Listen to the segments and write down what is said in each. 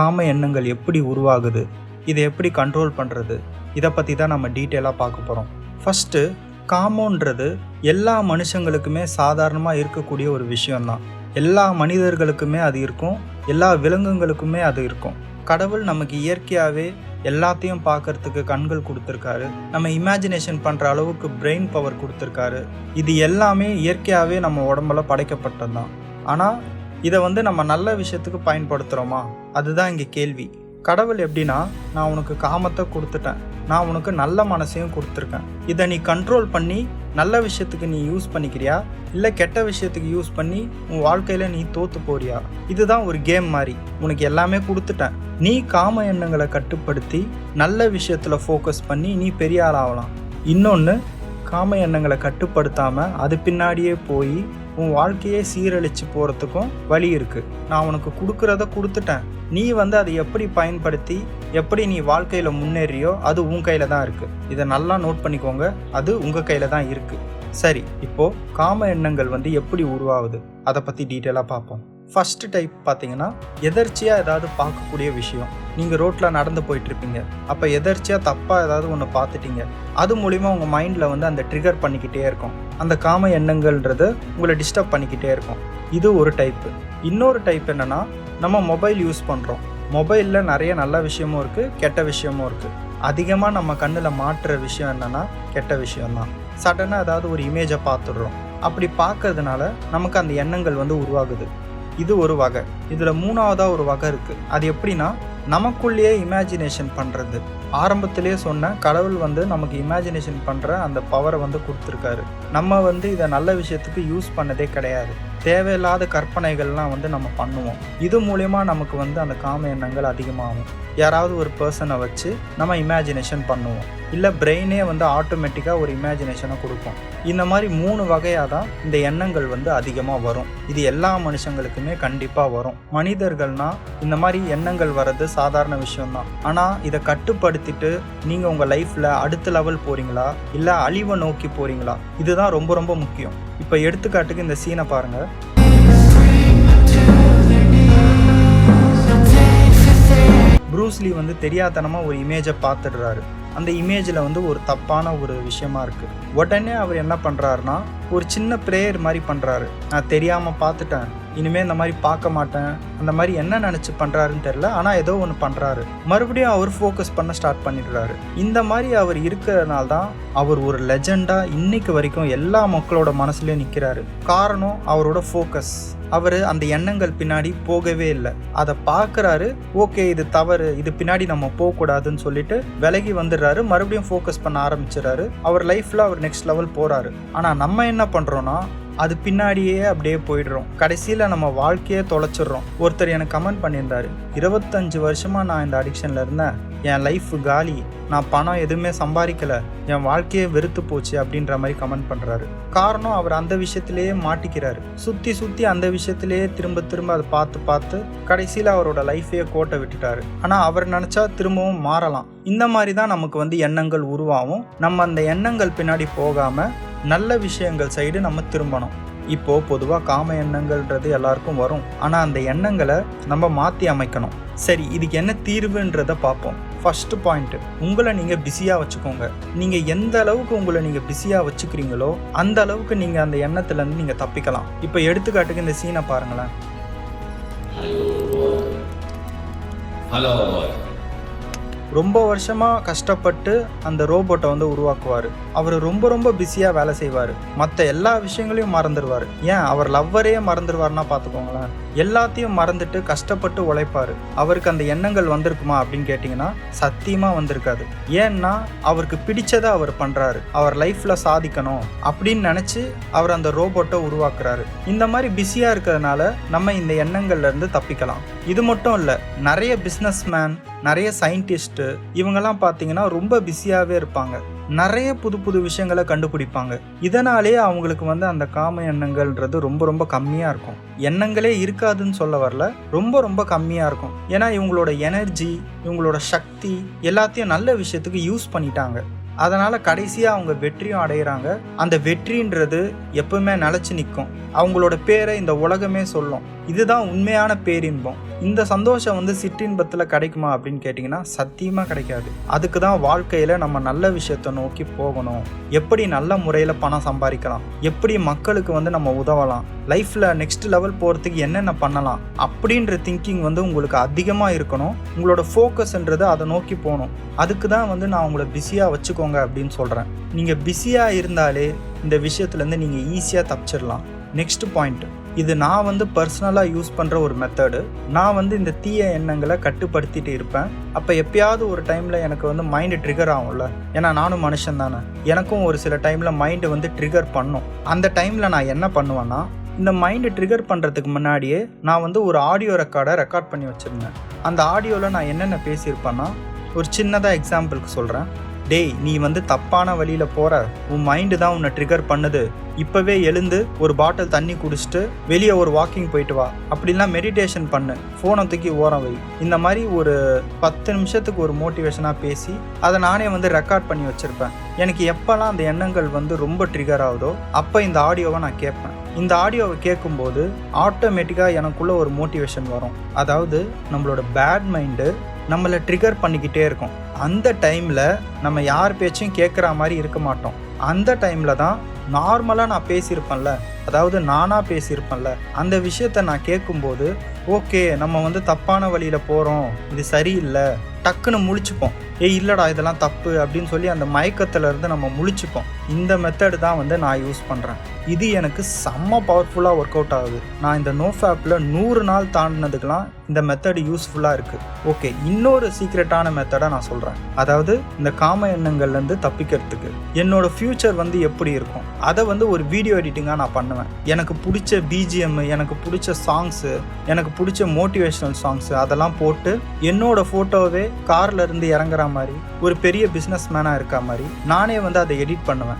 காம எண்ணங்கள் எப்படி உருவாகுது? இதை எப்படி கண்ட்ரோல் பண்ணுறது இதை பற்றி தான் நம்ம டீட்டெயிலாக பார்க்க போகிறோம் ஃபஸ்ட்டு காமோன்றது எல்லா மனுஷங்களுக்குமே சாதாரணமாக இருக்கக்கூடிய ஒரு விஷயம்தான். எல்லா மனிதர்களுக்குமே அது இருக்கும். எல்லா விலங்குகளுக்குமே அது இருக்கும். கடவுள் நமக்கு இயற்கையாகவே எல்லாத்தையும் பார்க்கறதுக்கு கண்கள் கொடுத்துருக்காரு. நம்ம இமேஜினேஷன் பண்ணுற அளவுக்கு பிரெயின் பவர் கொடுத்துருக்காரு. இது எல்லாமே இயற்கையாகவே நம்ம உடம்புல படைக்கப்பட்டது தான் ஆனால் இதை வந்து நம்ம நல்ல விஷயத்துக்கு பயன்படுத்துகிறோமா அதுதான் இங்கே கேள்வி. கடவுள் எப்படின்னா நான் உனக்கு காமத்தை கொடுத்துட்டேன். நான் உனக்கு நல்ல மனசையும் கொடுத்துருக்கேன். இதை நீ கண்ட்ரோல் பண்ணி நல்ல விஷயத்துக்கு நீ யூஸ் பண்ணிக்கிறியா? இல்லை கெட்ட விஷயத்துக்கு யூஸ் பண்ணி உன் வாழ்க்கையில் நீ தோற்று போறியா? இதுதான் ஒரு கேம் மாதிரி. உனக்கு எல்லாமே கொடுத்துட்டேன். நீ காம எண்ணங்களை கட்டுப்படுத்தி நல்ல விஷயத்தில் ஃபோக்கஸ் பண்ணி நீ பெரிய ஆளாகலாம். இன்னொன்று காம எண்ணங்களை கட்டுப்படுத்தாமல் அது பின்னாடியே போய் உன் வாழ்க்கையே சீரழிச்சு போகிறதுக்கும் வழி இருக்குது நான் உனக்கு கொடுக்குறத கொடுத்துட்டேன். நீ வந்து அதை எப்படி பயன்படுத்தி எப்படி நீ வாழ்க்கையில் முன்னேறியோ அது உன் கையில் தான் இருக்குது இதை நல்லா நோட் பண்ணிக்கோங்க. அது உங்கள் கையில் தான் இருக்குது சரி இப்போது காம எண்ணங்கள் வந்து எப்படி உருவாகுது? அதை பற்றி டீட்டெயிலாக பார்ப்போம். ஃபஸ்ட்டு டைப் பார்த்தீங்கன்னா எதர்ச்சியாக ஏதாவது பார்க்கக்கூடிய விஷயம். நீங்கள் ரோட்டில் நடந்து போயிட்டுருப்பீங்க. அப்போ எதர்ச்சியாக தப்பாக ஏதாவது ஒன்று பார்த்துட்டீங்க அது மூலிமா உங்கள் மைண்டில் வந்து அந்த ட்ரிகர் பண்ணிக்கிட்டே இருக்கும். அந்த காம எண்ணங்கள்ன்றது உங்களை டிஸ்டர்ப் பண்ணிக்கிட்டே இருக்கும். இது ஒரு டைப்பு இன்னொரு டைப் என்னென்னா நம்ம மொபைல் யூஸ் பண்ணுறோம் மொபைலில் நிறைய நல்ல விஷயமும் இருக்குது கெட்ட விஷயமும் இருக்குது அதிகமாக நம்ம கண்ணில் மாற்றுற விஷயம் என்னென்னா கெட்ட விஷயம்தான். சடனாக ஏதாவது ஒரு இமேஜை பார்த்துடுறோம் அப்படி பார்க்கறதுனால நமக்கு அந்த எண்ணங்கள் வந்து உருவாகுது. இது ஒரு வகை. இதில் மூணாவதாக ஒரு வகை இருக்குது அது எப்படின்னா நமக்குள்ளேயே இமேஜினேஷன் பண்ணுறது ஆரம்பத்திலே சொன்ன கடவுள் வந்து நமக்கு இமேஜினேஷன் பண்ணுற அந்த பவரை வந்து கொடுத்துருக்காரு. நம்ம வந்து இதை நல்ல விஷயத்துக்கு யூஸ் பண்ணதே கிடையாது. தேவையில்லாத கற்பனைகள்லாம் வந்து நம்ம பண்ணுவோம். இது மூலயமா நமக்கு வந்து அந்த காம எண்ணங்கள் அதிகமாகும். யாராவது ஒரு பர்சனை வச்சு நம்ம இமேஜினேஷன் பண்ணுவோம். இல்லை பிரெயினே வந்து ஆட்டோமேட்டிக்காக ஒரு இமேஜினேஷனை கொடுக்கும். இந்த மாதிரி மூணு வகையாக தான் இந்த எண்ணங்கள் வந்து அதிகமாக வரும். இது எல்லா மனுஷங்களுக்குமே கண்டிப்பாக வரும். மனிதர்கள்னால் இந்த மாதிரி எண்ணங்கள் வர்றது சாதாரண விஷயம்தான் ஆனால் இதை கட்டுப்படுத்திட்டு நீங்கள் உங்கள் லைஃப்பில் அடுத்த லெவல் போகிறீங்களா இல்லை அழிவை நோக்கி போகிறீங்களா இதுதான் ரொம்ப ரொம்ப முக்கியம். இப்போ எடுத்துக்காட்டுக்கு இந்த சீனை பாருங்கள் ப்ரூஸ்லி வந்து தெரியாதனமாக ஒரு இமேஜை பார்த்துடுறாரு. அந்த இமேஜில் வந்து ஒரு தப்பான ஒரு விஷயமா இருக்குது உடனே அவர் என்ன பண்ணுறாருனா ஒரு சின்ன ப்ரேயர் மாதிரி பண்ணுறாரு நான் தெரியாமல் பார்த்துட்டேன். இனிமேல் இந்த மாதிரி பார்க்க மாட்டேன். அந்த மாதிரி என்ன நினச்சி பண்ணுறாருன்னு தெரில ஆனால் ஏதோ ஒன்று பண்ணுறாரு மறுபடியும் அவர் ஃபோக்கஸ் பண்ண ஸ்டார்ட் பண்ணிடுறாரு. இந்த மாதிரி அவர் இருக்கிறதுனால தான் அவர் ஒரு லெஜெண்டாக இன்னைக்கு வரைக்கும் எல்லா மக்களோட மனசுலேயும் நிற்கிறாரு காரணம் அவரோட ஃபோக்கஸ் அவர் அந்த எண்ணங்கள் பின்னாடி போகவே இல்லை. அதை பார்க்குறாரு ஓகே இது தவறு. இது பின்னாடி நம்ம போகக்கூடாதுன்னு சொல்லிட்டு விலகி வந்துடுறாரு. மறுபடியும் ஃபோக்கஸ் பண்ண ஆரம்பிச்சிடறாரு. அவர் லைஃப்பில் அவர் நெக்ஸ்ட் லெவல் போகிறாரு ஆனால் நம்ம என்ன பண்ணுறோன்னா அது பின்னாடியே அப்படியே போயிடுறோம். கடைசியில் நம்ம வாழ்க்கையே தொலைச்சிடுறோம். ஒருத்தர் எனக்கு கமெண்ட் பண்ணியிருந்தாரு. இருபத்தஞ்சு வருஷமாக நான் இந்த அடிக்ஷனில் இருந்தேன். என் லைஃப் காலி. நான் பணம் எதுவுமே சம்பாதிக்கல. என் வாழ்க்கையே வெறுத்து போச்சு அப்படின்ற மாதிரி கமெண்ட் பண்ணுறாரு காரணம் அவர் அந்த விஷயத்திலேயே மாட்டிக்கிறாரு. சுற்றி சுற்றி அந்த விஷயத்திலேயே திரும்ப திரும்ப அதை பார்த்து பார்த்து கடைசியில் அவரோட லைஃபையே கோட்டை விட்டுட்டாரு. ஆனால் அவர் நினச்சா திரும்பவும் மாறலாம். இந்த மாதிரி தான் நமக்கு வந்து எண்ணங்கள் உருவாகும். நம்ம அந்த எண்ணங்கள் பின்னாடி போகாமல் நல்ல விஷயங்கள் சைடு நம்ம திரும்பணும். இப்போது பொதுவாக காம எண்ணங்கள்ன்றது எல்லாருக்கும் வரும். ஆனால் அந்த எண்ணங்களை நம்ம மாற்றி அமைக்கணும். சரி இதுக்கு என்ன தீர்வுன்றதை பார்ப்போம். ஃபஸ்ட்டு பாயிண்ட்டு உங்களை நீங்கள் பிஸியாக வச்சுக்கோங்க. நீங்கள் எந்த அளவுக்கு உங்களை நீங்கள் பிஸியாக வச்சுக்கிறீங்களோ அந்த அளவுக்கு நீங்கள் அந்த எண்ணத்துலேருந்து நீங்கள் தப்பிக்கலாம். இப்போ எடுத்துக்காட்டுக்கு இந்த சீனை பாருங்களேன். ஹலோ. ரொம்ப வருஷமாக கஷ்டப்பட்டு அந்த ரோபோட்டை வந்து உருவாக்குவார். அவர் ரொம்ப ரொம்ப பிஸியாக வேலை செய்வார். மற்ற எல்லா விஷயங்களையும் மறந்துடுவார் ஏன்? அவர் லவ்வரே மறந்துடுவார்னா பார்த்துக்கோங்களேன் எல்லாத்தையும் மறந்துட்டு கஷ்டப்பட்டு உழைப்பார். அவருக்கு அந்த எண்ணங்கள் வந்திருக்குமா அப்படின்னு கேட்டிங்கன்னா சத்தியமாக வந்திருக்காது. ஏன்னா அவருக்கு பிடிச்சதை அவர் பண்ணுறாரு அவர் லைஃப்பில் சாதிக்கணும் அப்படின்னு நினச்சி அவர் அந்த ரோபோட்டை உருவாக்குறாரு. இந்த மாதிரி பிஸியாக இருக்கிறதுனால நம்ம இந்த எண்ணங்கள்லேருந்து தப்பிக்கலாம். இது மட்டும் இல்லை நிறைய பிஸ்னஸ் மேன் நிறைய சயின்டிஸ்ட்டு இவங்கெல்லாம் பார்த்தீங்கன்னா ரொம்ப பிஸியாகவே இருப்பாங்க. நிறைய புது புது விஷயங்களை கண்டுபிடிப்பாங்க. இதனாலே அவங்களுக்கு வந்து அந்த காம எண்ணங்கள்ன்றது ரொம்ப ரொம்ப கம்மியாக இருக்கும். எண்ணங்களே இருக்காதுன்னு சொல்ல வரல ரொம்ப ரொம்ப கம்மியாக இருக்கும். ஏன்னா இவங்களோட எனர்ஜி இவங்களோட சக்தி எல்லாத்தையும் நல்ல விஷயத்துக்கு யூஸ் பண்ணிட்டாங்க. அதனால் கடைசியாக அவங்க வெற்றியும் அடையிறாங்க. அந்த வெற்றின்றது எப்பவுமே நிலச்சி நிற்கும் அவங்களோட பேரை இந்த உலகமே சொல்லும். இதுதான் உண்மையான பேரின்பம். இந்த சந்தோஷம் வந்து சிற்றின்பத்தில் கிடைக்குமா அப்படின்னு கேட்டிங்கன்னா சத்தியமாக கிடைக்காது. அதுக்கு தான் வாழ்க்கையில் நம்ம நல்ல விஷயத்தை நோக்கி போகணும். எப்படி நல்ல முறையில் பணம் சம்பாதிக்கலாம்? எப்படி மக்களுக்கு வந்து நம்ம உதவலாம்? லைஃப்பில் நெக்ஸ்ட் லெவல் போகிறதுக்கு என்னென்ன பண்ணலாம்? அப்படின்ற திங்கிங் வந்து உங்களுக்கு அதிகமாக இருக்கணும். உங்களோட ஃபோக்கஸ்ன்றது அதை நோக்கி போகணும். அதுக்கு தான் வந்து நான் உங்களை பிஸியாக வச்சுக்கோங்க. அப்படின்னு சொல்கிறேன் நீங்கள் பிஸியாக இருந்தாலே இந்த விஷயத்துலேருந்து நீங்கள் ஈஸியாக தப்பிச்சிடலாம். நெக்ஸ்ட் பாயிண்ட் இது நான் வந்து பர்சனலாக யூஸ் பண்ணுற ஒரு மெத்தடு நான் வந்து இந்த தீய எண்ணங்களை கட்டுப்படுத்திட்டு இருப்பேன். அப்போ எப்பயாவது ஒரு டைமில் எனக்கு வந்து மைண்டு ட்ரிகர் ஆகும்ல. ஏன்னா நானும் மனுஷன் தானே. எனக்கும் ஒரு சில டைமில் மைண்டு வந்து ட்ரிகர் பண்ணும். அந்த டைமில் நான் என்ன பண்ணுவேன்னா இந்த மைண்டு ட்ரிகர் பண்ணுறதுக்கு முன்னாடியே நான் வந்து ஒரு ஆடியோ ரெக்கார்டை ரெக்கார்ட் பண்ணி வச்சுருந்தேன். அந்த ஆடியோவில் நான் என்னென்ன பேசியிருப்பேன்னா ஒரு சின்னதாக எக்ஸாம்பிளுக்கு சொல்கிறேன் டேய் நீ வந்து தப்பான வழியில் போகிற உன் மைண்டு தான் உன்னை ட்ரிகர் பண்ணுது. இப்போவே எழுந்து ஒரு பாட்டில் தண்ணி குடிச்சிட்டு வெளியே ஒரு வாக்கிங் போயிட்டு வா. அப்படிலாம் மெடிடேஷன் பண்ணு. ஃபோனை தூக்கி ஓரம் வை. இந்த மாதிரி ஒரு பத்து நிமிஷத்துக்கு ஒரு மோட்டிவேஷனாக பேசி அதை நானே வந்து ரெக்கார்ட் பண்ணி வச்சுருப்பேன். எனக்கு எப்போல்லாம் அந்த எண்ணங்கள் வந்து ரொம்ப ட்ரிகர் ஆகுதோ அப்போ இந்த ஆடியோவை நான் கேட்பேன். இந்த ஆடியோவை கேட்கும்போது ஆட்டோமேட்டிக்காக எனக்குள்ள ஒரு மோட்டிவேஷன் வரும். அதாவது நம்மளோட பேட் மைண்டு நம்மளை ட்ரிகர் பண்ணிக்கிட்டே இருக்கும். அந்த டைமில் நம்ம யார் பேச்சையும் கேட்குற மாதிரி இருக்க மாட்டோம். அந்த டைமில் தான் நார்மலாக நான் பேசியிருப்பேன்ல. அதாவது நானாக பேசியிருப்பேன்ல. அந்த விஷயத்த நான் கேட்கும்போது ஓகே நம்ம வந்து தப்பான வழியில் போகிறோம் இது சரியில்லை. டக்குன்னு முழிச்சுப்போம். ஏய் இல்லைடா இதெல்லாம் தப்பு. அப்படின்னு சொல்லி அந்த மயக்கத்துலேருந்து நம்ம முழிச்சுப்போம். இந்த மெத்தடு தான் வந்து நான் யூஸ் பண்ணுறேன் இது எனக்கு செம்ம பவர்ஃபுல்லாக ஒர்க் அவுட் ஆகுது. நான் இந்த நோஃப் ஆப்பில் நூறு நாள் தாண்டினதுக்கெலாம் இந்த மெத்தடு யூஸ்ஃபுல்லாக இருக்குது ஓகே இன்னொரு சீக்ரெட்டான மெத்தடை நான் சொல்கிறேன் அதாவது இந்த காம எண்ணங்கள்லேருந்து தப்பிக்கிறதுக்கு. என்னோட ஃப்யூச்சர் வந்து எப்படி இருக்கும்? அதை வந்து ஒரு வீடியோ எடிட்டிங்காக நான் பண்ணுவேன். எனக்கு பிடிச்ச பிஜிஎம் எனக்கு பிடிச்ச சாங்ஸு எனக்கு பிடிச்ச மோட்டிவேஷனல் சாங்ஸு அதெல்லாம் போட்டு என்னோட ஃபோட்டோவே கார்லேருந்து இறங்குற மாதிரி ஒரு பெரிய பிஸ்னஸ் மேனாக இருக்க மாதிரி நானே வந்து அதை எடிட் பண்ணுவேன்.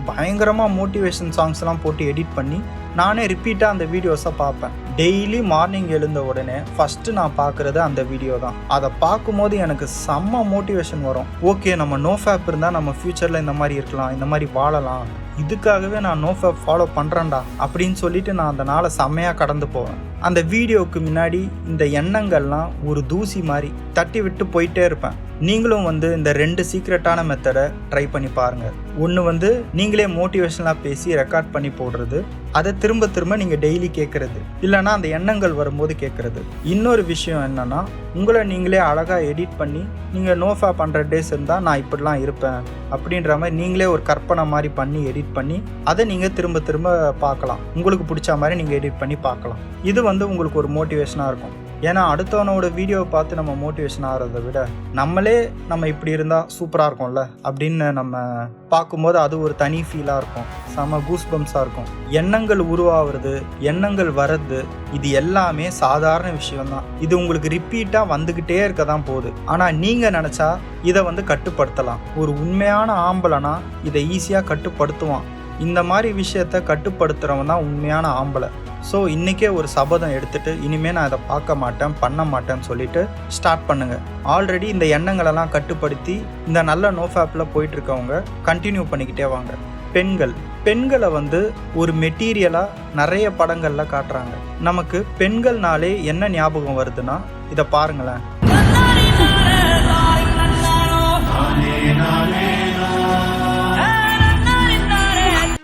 பயங்கரமாக மோட்டிவேஷன் சாங்ஸ்லாம் போட்டு எடிட் பண்ணி நானே ரிப்பீட்டாக அந்த வீடியோஸை பார்ப்பேன். டெய்லி மார்னிங் எழுந்த உடனே ஃபஸ்ட்டு நான் பார்க்குறது அந்த வீடியோ தான். அதை பார்க்கும்போது எனக்கு செம்ம மோட்டிவேஷன் வரும். ஓகே நம்ம நோ ஃபேப் இருந்தால் நம்ம ஃப்யூச்சரில் இந்த மாதிரி இருக்கலாம் இந்த மாதிரி வாழலாம். இதுக்காகவே நான் நோ ஃபேப் ஃபாலோ பண்ணுறேன்டா அப்படின்னு சொல்லிட்டு நான் அந்த நாளை செம்மையாக கடந்து போவேன். அந்த வீடியோவுக்கு முன்னாடி இந்த எண்ணங்கள்லாம் ஒரு தூசி மாதிரி தட்டி விட்டு போயிட்டே இருப்பேன். நீங்களும் வந்து இந்த ரெண்டு சீக்ரெட்டான மெத்தடை ட்ரை பண்ணி பாருங்கள் ஒன்று வந்து நீங்கள் நீங்களே மோட்டிவேஷனலாக பேசி ரெக்கார்ட் பண்ணி போடுறது அதை திரும்ப திரும்ப நீங்கள் டெய்லி கேட்குறது இல்லைன்னா அந்த எண்ணங்கள் வரும்போது கேட்குறது இன்னொரு விஷயம் என்னென்னா உங்களை நீங்களே அழகாக எடிட் பண்ணி நீங்கள் நோஃபா பண்ணுற டேஸ் இருந்தால் நான் இப்படிலாம் இருப்பேன் அப்படின்ற மாதிரி நீங்களே ஒரு கற்பனை மாதிரி பண்ணி எடிட் பண்ணி அதை நீங்கள் திரும்ப திரும்ப பார்க்கலாம். உங்களுக்கு பிடிச்ச மாதிரி நீங்கள் எடிட் பண்ணி பார்க்கலாம். இது வந்து உங்களுக்கு ஒரு மோட்டிவேஷனாக இருக்கும். ஏன்னா அடுத்தவனோட வீடியோவை பார்த்து நம்ம மோட்டிவேஷன் ஆகிறத விட நம்மளே நம்ம இப்படி இருந்தால் சூப்பராக இருக்கும்ல? அப்படின்னு நம்ம பார்க்கும்போது அது ஒரு தனி ஃபீலாக இருக்கும். செம கூஸ் பம்ஸாக இருக்கும். எண்ணங்கள் உருவாகிறது எண்ணங்கள் வர்றது இது எல்லாமே சாதாரண விஷயம்தான். இது உங்களுக்கு ரிப்பீட்டாக வந்துக்கிட்டே இருக்க தான் போகுது. ஆனால் நீங்கள் நினச்சா இதை வந்து கட்டுப்படுத்தலாம். ஒரு உண்மையான ஆம்பளைனா இதை ஈஸியாக கட்டுப்படுத்துவான். இந்த மாதிரி விஷயத்த கட்டுப்படுத்துகிறவன் தான் உண்மையான ஆம்பளை. ஸோ இன்றைக்கே ஒரு சபதம் எடுத்துட்டு இனிமேல் நான் இதை பார்க்க மாட்டேன் பண்ண மாட்டேன்னு சொல்லிட்டு ஸ்டார்ட் பண்ணுங்கள் ஆல்ரெடி இந்த எண்ணங்களெல்லாம் கட்டுப்படுத்தி இந்த நல்ல நோஃபேப்பில் போயிட்டு இருக்கவங்க கண்டினியூ பண்ணிக்கிட்டே வாங்க. பெண்கள். பெண்களை வந்து ஒரு மெட்டீரியலாக நிறைய படங்களில் காட்டுறாங்க. நமக்கு பெண்கள்னாலே என்ன ஞாபகம் வருதுன்னா இதை பாருங்களேன்.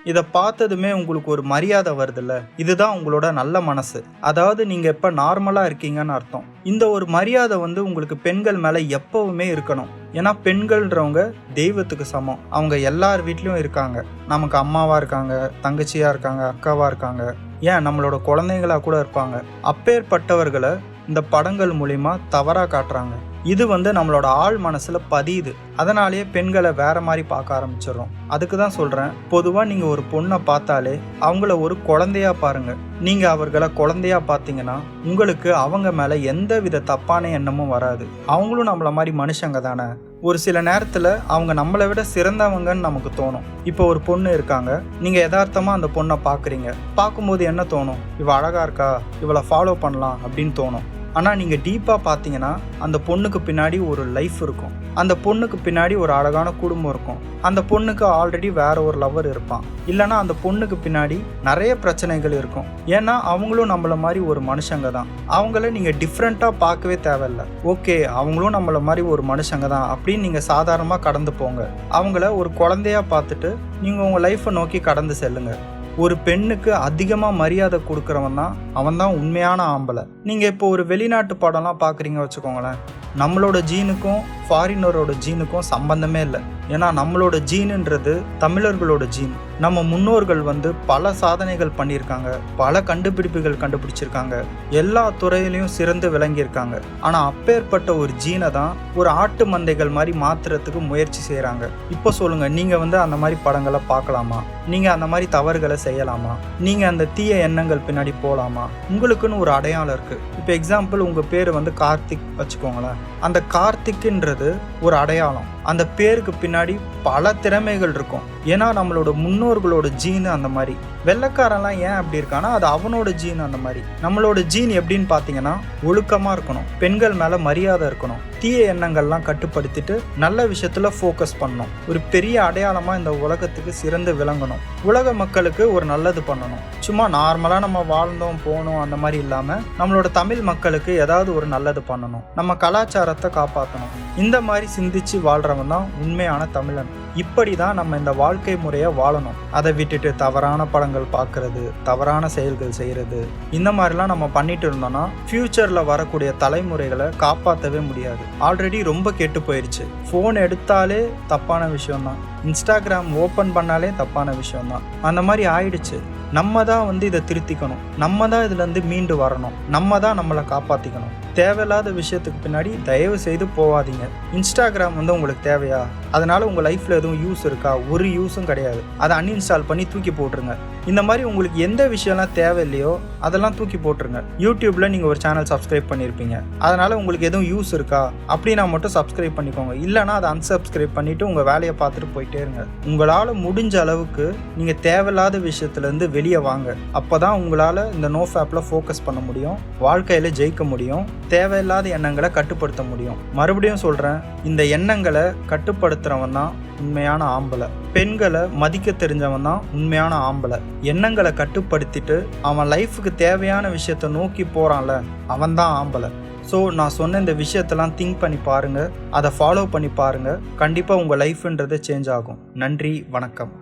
இதை பார்த்ததுமே உங்களுக்கு ஒரு மரியாதை வருதுல்ல? இதுதான் உங்களோட நல்ல மனசு. அதாவது நீங்கள் எப்போ நார்மலாக இருக்கீங்கன்னு அர்த்தம். இந்த ஒரு மரியாதை வந்து உங்களுக்கு பெண்கள் மேலே எப்பவுமே இருக்கணும். ஏன்னா பெண்கள்ன்றவங்க தெய்வத்துக்கு சமம். அவங்க எல்லார் வீட்லேயும் இருக்காங்க. நமக்கு அம்மாவாக இருக்காங்க தங்கச்சியாக இருக்காங்க அக்காவாக இருக்காங்க. ஏன்? நம்மளோட குழந்தைங்களா கூட இருப்பாங்க. அப்பேற்பட்டவர்களை இந்த படங்கள் மூலிமா தவறாக காட்டுறாங்க. இது வந்து நம்மளோட ஆள் மனசில் பதியுது. அதனாலேயே பெண்களை வேற மாதிரி பார்க்க ஆரம்பிச்சிடுறோம். அதுக்கு தான் சொல்கிறேன் பொதுவாக நீங்கள் ஒரு பொண்ணை பார்த்தாலே அவங்கள ஒரு குழந்தையா பாருங்க. நீங்கள் அவர்களை குழந்தையா பார்த்தீங்கன்னா உங்களுக்கு அவங்க மேலே எந்த வித தப்பான எண்ணமும் வராது. அவங்களும் நம்மள மாதிரி மனுஷங்க தானே. ஒரு சில நேரத்தில் அவங்க நம்மளை விட சிறந்தவங்கன்னு நமக்கு தோணும். இப்போ ஒரு பொண்ணு இருக்காங்க நீங்கள் யதார்த்தமாக அந்த பொண்ணை பார்க்குறீங்க. பார்க்கும்போது என்ன தோணும்? இவள் அழகாக இருக்கா? இவளை ஃபாலோ பண்ணலாம் அப்படின்னு தோணும். ஆனால் நீங்கள் டீப்பாக பார்த்தீங்கன்னா அந்த பொண்ணுக்கு பின்னாடி ஒரு லைஃப் இருக்கும். அந்த பொண்ணுக்கு பின்னாடி ஒரு அழகான குடும்பம் இருக்கும். அந்த பொண்ணுக்கு ஆல்ரெடி வேற ஒரு லவர் இருப்பான். இல்லைன்னா அந்த பொண்ணுக்கு பின்னாடி நிறைய பிரச்சனைகள் இருக்கும். ஏன்னா அவங்களும் நம்மள மாதிரி ஒரு மனுஷங்க தான். அவங்கள நீங்கள் டிஃப்ரெண்ட்டாக பார்க்கவே தேவையில்ல. ஓகே அவங்களும் நம்மள மாதிரி ஒரு மனுஷங்க தான் அப்படின்னு நீங்கள் சாதாரணமாக கடந்து போங்க. அவங்கள ஒரு குழந்தையா பார்த்துட்டு நீங்கள் உங்கள் லைஃப்பை நோக்கி கடந்து செல்லுங்கள் ஒரு பெண்ணுக்கு அதிகமாக மரியாதை கொடுக்குறவன் தான் அவன் தான் உண்மையான ஆம்பளை. நீங்கள் இப்போ ஒரு வெளிநாட்டு படம்லாம் பார்க்குறீங்க வச்சுக்கோங்களேன் நம்மளோட ஜீனுக்கும் ஃபாரினரோட ஜீனுக்கும் சம்பந்தமே இல்லை. ஏன்னா நம்மளோட ஜீனுன்றது தமிழர்களோட ஜீன். நம்ம முன்னோர்கள் வந்து பல சாதனைகள் பண்ணியிருக்காங்க பல கண்டுபிடிப்புகள் கண்டுபிடிச்சிருக்காங்க எல்லா துறையிலையும் சிறந்து விளங்கியிருக்காங்க. ஆனால் அப்பேற்பட்ட ஒரு ஜீனை தான் ஒரு ஆட்டு மந்தைகள் மாதிரி மாத்துறதுக்கு முயற்சி செய்கிறாங்க இப்போ சொல்லுங்கள் நீங்கள் வந்து அந்த மாதிரி படங்களை பார்க்கலாமா? நீங்கள் அந்த மாதிரி தவறுகளை செய்யலாமா? நீங்கள் அந்த தீய எண்ணங்கள் பின்னாடி போகலாமா உங்களுக்குன்னு ஒரு அடையாளம் இருக்குது இப்போ எக்ஸாம்பிள் உங்கள் பேர் வந்து கார்த்திக் வச்சுக்கோங்களேன். அந்த கார்த்திக்ன்றது ஒரு அடையாளம். அந்த பேருக்கு பின்னாடி பல திறமைகள் இருக்கும். ஏன்னா நம்மளோட முன்னோர்களோட ஜீன் அந்த மாதிரி. வெள்ளைக்காரன்லாம் ஏன் அப்படி இருக்கான்னா அது அவனோட ஜீன் அந்த மாதிரி. நம்மளோட ஜீன் எப்படின்னு பார்த்தீங்கன்னா ஒழுக்கமாக இருக்கணும். பெண்கள் மேலே மரியாதை இருக்கணும். தீய எண்ணங்கள்லாம் கட்டுப்படுத்திட்டு நல்ல விஷயத்தில் ஃபோக்கஸ் பண்ணணும். ஒரு பெரிய அடையாளமாக இந்த உலகத்துக்கு சிறந்து விளங்கணும். உலக மக்களுக்கு ஒரு நல்லது பண்ணணும். சும்மா நார்மலாக நம்ம வாழ்ந்தோம் போனோம் அந்த மாதிரி இல்லாமல் நம்மளோட தமிழ் மக்களுக்கு ஏதாவது ஒரு நல்லது பண்ணணும். நம்ம கலாச்சாரத்தை காப்பாற்றணும் இந்த மாதிரி சிந்திச்சு வாழ்கிறவன் தான் உண்மையான தமிழன். இப்படி தான் நம்ம இந்த வாழ்க்கை முறையை வாழணும். அதை விட்டுட்டு தவறான படங்கள் பார்க்கறது தவறான செயல்கள் செய்கிறது இந்த மாதிரிலாம் நம்ம பண்ணிட்டு இருந்தோம்னா ஃப்யூச்சரில் வரக்கூடிய தலைமுறைகளை காப்பாற்றவே முடியாது. ஆல்ரெடி ரொம்ப கெட்டு போயிடுச்சு ஃபோன் எடுத்தாலே தப்பான விஷயம்தான். இன்ஸ்டாகிராம் ஓப்பன் பண்ணாலே தப்பான விஷயம்தான். அந்த மாதிரி ஆயிடுச்சு. நம்ம தான் வந்து இதை திருத்திக்கணும். நம்ம தான் இதுலேருந்து மீண்டு வரணும். நம்ம தான் நம்மளை காப்பாற்றிக்கணும் தேவையில்லாத விஷயத்துக்கு பின்னாடி தயவு செய்து போகாதீங்க. இன்ஸ்டாகிராம் வந்து உங்களுக்கு தேவையா? அதனால உங்கள் லைஃப்பில் எதுவும் யூஸ் இருக்கா? ஒரு யூஸும் கிடையாது. அதை அன்இன்ஸ்டால் பண்ணி தூக்கி போட்டுருங்க. இந்த மாதிரி உங்களுக்கு எந்த விஷயம்லாம் தேவையில்லையோ அதெல்லாம் தூக்கி போட்டுருங்க. யூடியூப்பில் நீங்கள் ஒரு சேனல் சப்ஸ்கிரைப் பண்ணியிருப்பீங்க அதனால் உங்களுக்கு எதுவும் யூஸ் இருக்கா? அப்படின்னா மட்டும் சப்ஸ்கிரைப் பண்ணிக்கோங்க. இல்லைனா அதை அன்சப்ஸ்கிரைப் பண்ணிவிட்டு உங்கள் வேலையை பார்த்துட்டு போயிட்டே இருங்க. உங்களால் முடிஞ்ச அளவுக்கு நீங்கள் தேவையில்லாத விஷயத்துலேருந்து வெளியே வாங்க. அப்போ தான் உங்களால் இந்த நோ ஃபேப்பில் ஃபோக்கஸ் பண்ண முடியும். வாழ்க்கையில் ஜெயிக்க முடியும். தேவையில்லாத எண்ணங்களை கட்டுப்படுத்த முடியும். மறுபடியும் சொல்கிறேன் இந்த எண்ணங்களை கட்டுப்படுத்துகிறவன் தான் உண்மையான ஆம்பளை. பெண்களை மதிக்க தெரிஞ்சவன் தான் உண்மையான ஆம்பளை. எண்ணங்களை கட்டுப்படுத்திட்டு அவன் லைஃபுக்கு தேவையான விஷயத்த நோக்கி போகிறான்ல அவன் தான் ஆம்பளை. ஸோ நான் சொன்ன இந்த விஷயத்தெல்லாம் திங்க் பண்ணி பாருங்கள் அதை ஃபாலோ பண்ணி பாருங்கள் கண்டிப்பாக உங்கள் லைஃப்ன்றது சேஞ்ச் ஆகும். நன்றி வணக்கம்.